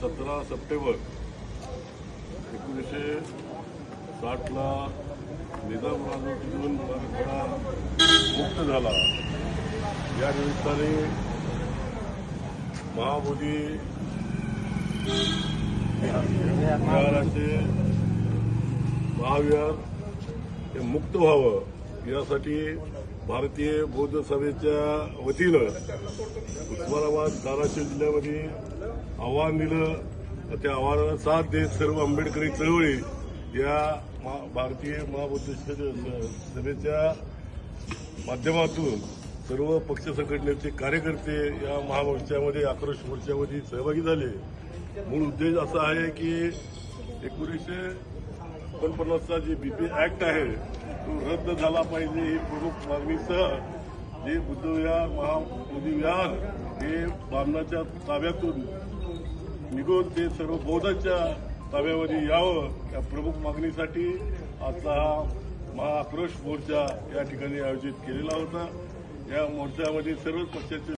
सतरा सप्टेंबर एकोणीसशे साठला निजाम राजवटीतून मराठवाडा मुक्त झाला. या निमित्ताने महाबोधी विहाराचे महाविहार हे मुक्त व्हावं यासाठी भारतीय बौद्ध सभेच्या वतीनं उस्मानाबाद धाराशिव जिल्ह्यामध्ये आव्हान दिलं त्या आव्हानाला साथ देत सर्व आंबेडकरी चळवळी या मा भारतीय महाबुद्ध सभेच्या माध्यमातून सर्व पक्ष संघटनेचे कार्यकर्ते या महामोर्चामध्ये आक्रोश मोर्चामध्ये सहभागी झाले. मूळ उद्देश असा आहे की एकोणीसशे एकोणपन्नासचा जे बीपी ऍक्ट आहे तो रद्द झाला पाहिजे ही प्रमुख मागणीसह जे बुद्धविहार महाबोधी विहार हे बामणाच्या ताब्यातून निघून ते सर्व बौद्धांच्या ताब्यामध्ये यावं या प्रमुख मागणीसाठी आजचा हा महाआक्रोश मोर्चा या ठिकाणी आयोजित केलेला होता. या मोर्चामध्ये सर्वच पक्षाचे